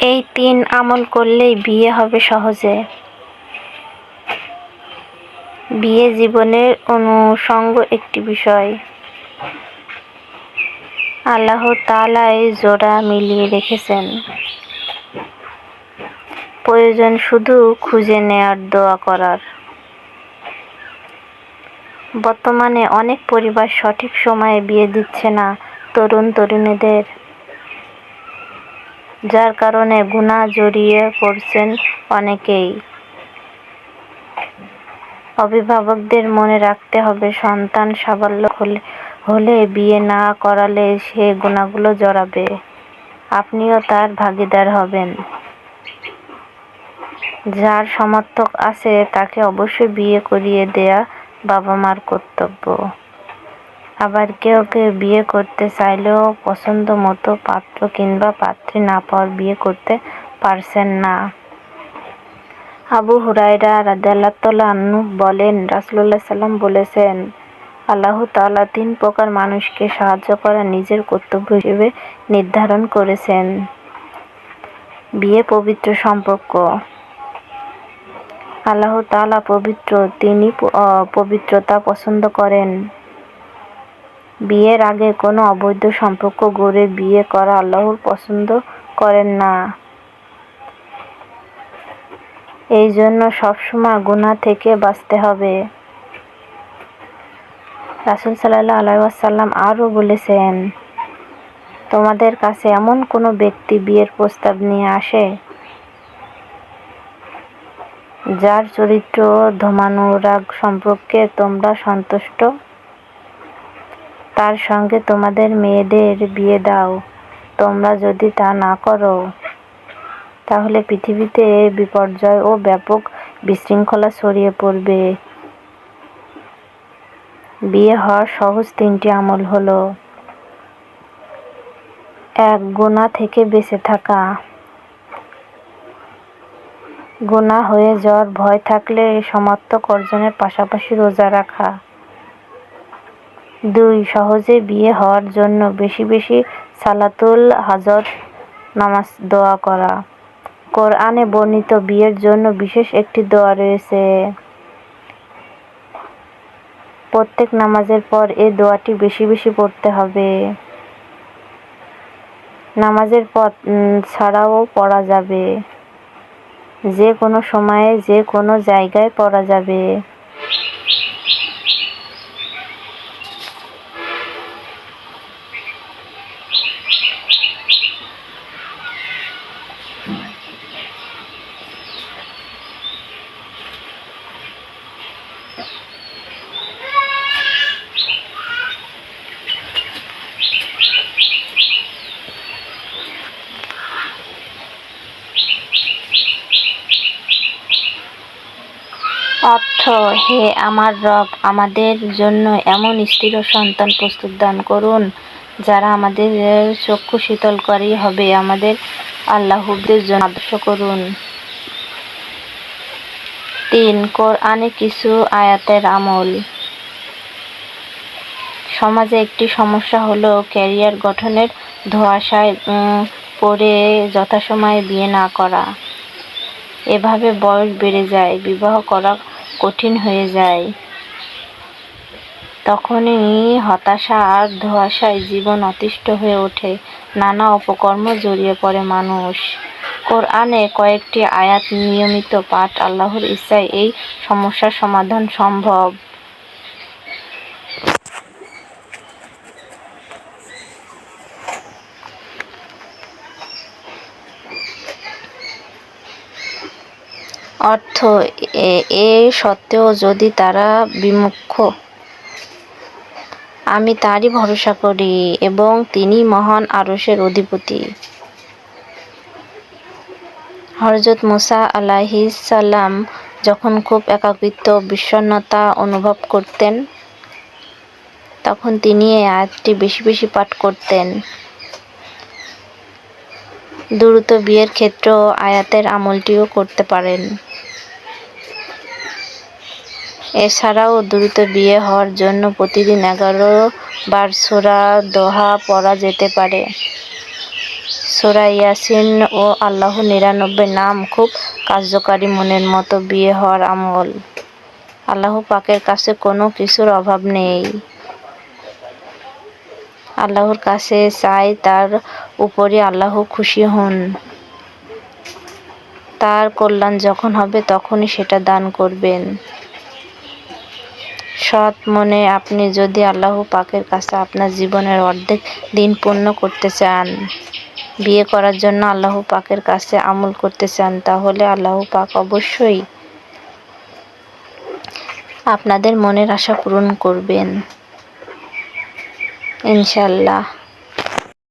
এই তিন আমল করলেই বিয়ে হবে সহজে। বিয়ে জীবনের অনুষঙ্গ একটি বিষয়। আল্লাহ এই জোড়া মিলিয়ে রেখেছেন। প্রয়োজন শুধু খুঁজে নেয়ার, দোয়া করার। বর্তমানে অনেক পরিবার সঠিক সময়ে বিয়ে দিচ্ছে না তরুণ তরুণীদের যার কারণে গুনাহ জড়িয়ে পড়ছেন অনেকেই। অভিভাবকদের মনে রাখতে হবে, সন্তান সাবালক হলে হলে বিয়ে না করালে সে গুণাগুলো জড়াবে। আপনিও তার ভাগীদার হবেন। যার সমর্থক আছে তাকে অবশ্যই বিয়ে করিয়ে দেয়া বাবা মার কর্তব্য। আবার কেউ কেউ বিয়ে করতে চাইলেও পছন্দ মতো পাত্র কিংবা পাত্রী না পাওয়ার বিয়ে করতে পারছেন না। আবু হুরায়রা রাদিয়াল্লাহু আনহু বলেন, রাসূলুল্লাহ সাল্লাম বলেছেন, আল্লাহ তাআলা তিন প্রকার মানুষকে সাহায্য করা নিজের কর্তব্য হিসেবে নির্ধারণ করেছেন। বিয়ে পবিত্র সম্পর্ক। আল্লাহ তাআলা পবিত্র, তিনি পবিত্রতা পছন্দ করেন। বিয়ের আগে কোনো অবৈধ সম্পর্ক গড়ে বিয়ে করা আল্লাহর পছন্দ করেন না। এই জন্য সবসময় গুনাহ থেকে বাঁচতে হবে। রাসুল সাল্লাহ আলাইসাল্লাম আরও বলেছেন, তোমাদের কাছে এমন কোনো ব্যক্তি বিয়ের প্রস্তাব নিয়ে আসে যার চরিত্র ধমানুরাগ সম্পর্কে তোমরা সন্তুষ্ট তার সঙ্গে তোমাদের মেয়েদের বিয়ে দাও। তোমরা যদি তা না করো, তাহলে পৃথিবীতে বিপর্যয় ও ব্যাপক বিশৃঙ্খলা ছড়িয়ে পড়বে। বিয়ে হওয়ার সহজ তিনটি আমল হলো, এক গোনা থেকে বেঁচে থাকা। গোনা হয়ে যাওয়ার ভয় থাকলে সমার্থক অর্জনের পাশাপাশি রোজা রাখা। দুই সহজে বিয়ে হওয়ার জন্য বেশি বেশি সালাতুল হাজত নামাজ দোয়া করা। কোরআনে বর্ণিত বিয়ের জন্য বিশেষ একটি দোয়া রয়েছে। প্রত্যেক নামাজের পর এই দোয়াটি বেশি বেশি পড়তে হবে। নামাজের পর ছাড়াও পড়া যাবে। যে কোনো সময়ে যে কোনো জায়গায় পড়া যাবে। অর্থ হে আমার রব, আমাদের জন্য এমন স্থির সন্তান প্রস্তুত দান করুন, যারা আমাদের চক্ষু শীতলকারী হবে। আমাদের আল্লাহদের জন্য আদর্শ করুন। তিন, কোরআনে কিছু আয়াতের আমল। সমাজে একটি সমস্যা হলো, ক্যারিয়ার গঠনের ধোঁয়াশায় পড়ে যথাসময়ে বিয়ে না করা। এভাবে বয়স বেড়ে যায়। বিবাহ করা কঠিন হয়ে যায়। তখনই হতাশা আর ধোঁয়াশায় জীবন অতিষ্ঠ হয়ে ওঠে। নানা অপকর্ম জড়িয়ে পড়ে মানুষ। কোরআনে কয়েকটি আয়াত নিয়মিত পাঠ আল্লাহর ইচ্ছায় এই সমস্যার সমাধান সম্ভব। অর্থ এ সত্ত্বেও যদি তারা বিমুখ, আমি তারই ভরসা করি এবং তিনি মহান আরসের অধিপতি। হরজত মুসা সাল্লাম যখন খুব একাকিত্ব বিষণ্নতা অনুভব করতেন, তখন তিনি এই আয়াতটি বেশি বেশি পাঠ করতেন। দ্রুত বিয়ের ক্ষেত্রেও আয়াতের আমলটিও করতে পারেন। এছাড়াও দ্রুত বিয়ে হওয়ার জন্য প্রতিদিন এগারো বার সোরা দোহা পড়া যেতে পারে। সোরা ইয়াসিন ও আল্লাহ নিরানব্বই নাম খুব কার্যকারী মনের মতো বিয়ে হওয়ার আমল। আল্লাহ পাকের কাছে কোনো কিছুর অভাব নেই। আল্লাহর কাছে চাই তার উপরই আল্লাহ খুশি হন। তার কল্যাণ যখন হবে তখনই সেটা দান করবেন। সৎ মনে আপনি যদি আল্লাহ পাকের কাছে আপনার জীবনের অর্ধেক দিন পূর্ণ করতে চান, বিয়ে করার জন্য আল্লাহ পাকের কাছে আমল করতে চান, তাহলে আল্লাহ পাক অবশ্যই আপনাদের মনের আশা পূরণ করবেন। ইনশাল্লাহ